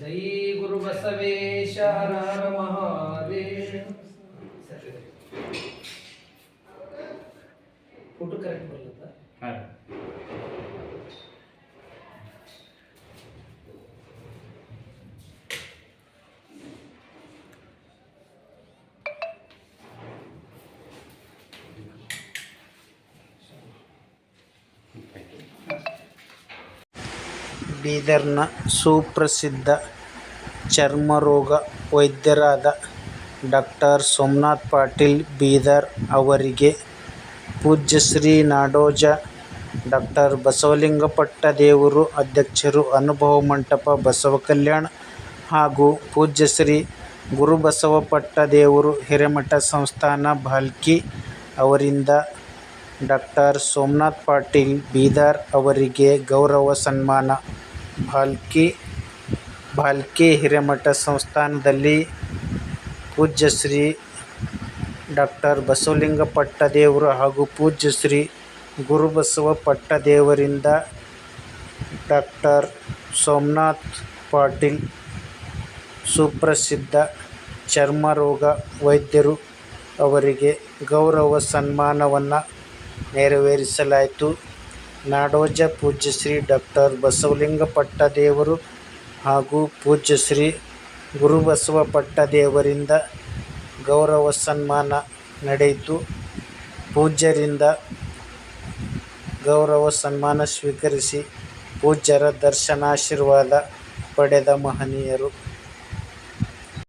ಜೈ ಗುರು Basavesha Mahadeva. Photo correct ಬರ್ಲತ್ತ? ಬೀದರ್ನ ಸುಪ್ರಸಿದ್ಧ ಚರ್ಮರೋಗ ವೈದ್ಯರಾದ ಡಾಕ್ಟರ್ ಸೋಮನಾಥ್ ಪಾಟೀಲ್ ಬೀದರ್ ಅವರಿಗೆ ಪೂಜ್ಯ ಶ್ರೀ ನಾಡೋಜ ಡಾಕ್ಟರ್ ಬಸವಲಿಂಗಪಟ್ಟ ದೇವರು, ಅಧ್ಯಕ್ಷರು ಅನುಭವ ಮಂಟಪ ಬಸವ ಕಲ್ಯಾಣ ಹಾಗೂ ಪೂಜ್ಯ ಶ್ರೀ ಗುರುಬಸವಪಟ್ಟ ದೇವರು ಹಿರೇಮಠ ಸಂಸ್ಥಾನ ಭಾಲ್ಕಿ ಅವರಿಂದ ಡಾಕ್ಟರ್ ಸೋಮನಾಥ್ ಪಾಟೀಲ್ ಬೀದರ್ ಅವರಿಗೆ ಗೌರವ ಸನ್ಮಾನ. ಭಾಲ್ಕಿ ಭಾಲ್ಕಿ ಹಿರೇಮಠ ಸಂಸ್ಥಾನದಲ್ಲಿ ಪೂಜ್ಯ ಶ್ರೀ ಡಾಕ್ಟರ್ ಬಸವಲಿಂಗ ಪಟ್ಟದೇವರು ಹಾಗೂ ಪೂಜ್ಯ ಶ್ರೀ ಗುರುಬಸವ ಪಟ್ಟದೇವರಿಂದ ಡಾಕ್ಟರ್ ಸೋಮನಾಥ್ ಪಾಟೀಲ್ ಸುಪ್ರಸಿದ್ಧ ಚರ್ಮರೋಗ ವೈದ್ಯರು ಅವರಿಗೆ ಗೌರವ ಸನ್ಮಾನವನ್ನು ನೆರವೇರಿಸಲಾಯಿತು. ನಾಡೋಜ ಪೂಜ್ಯ ಶ್ರೀ ಡಾಕ್ಟರ್ ಬಸವಲಿಂಗ ಪಟ್ಟದೇವರು ಹಾಗೂ ಪೂಜ್ಯ ಶ್ರೀ ಗುರುಬಸವ ಪಟ್ಟದೇವರಿಂದ ಗೌರವ ಸನ್ಮಾನ ನಡೆಯಿತು. ಪೂಜ್ಯರಿಂದ ಗೌರವ ಸನ್ಮಾನ ಸ್ವೀಕರಿಸಿ ಪೂಜ್ಯರ ದರ್ಶನಾಶೀರ್ವಾದ ಪಡೆದ ಮಹನೀಯರು.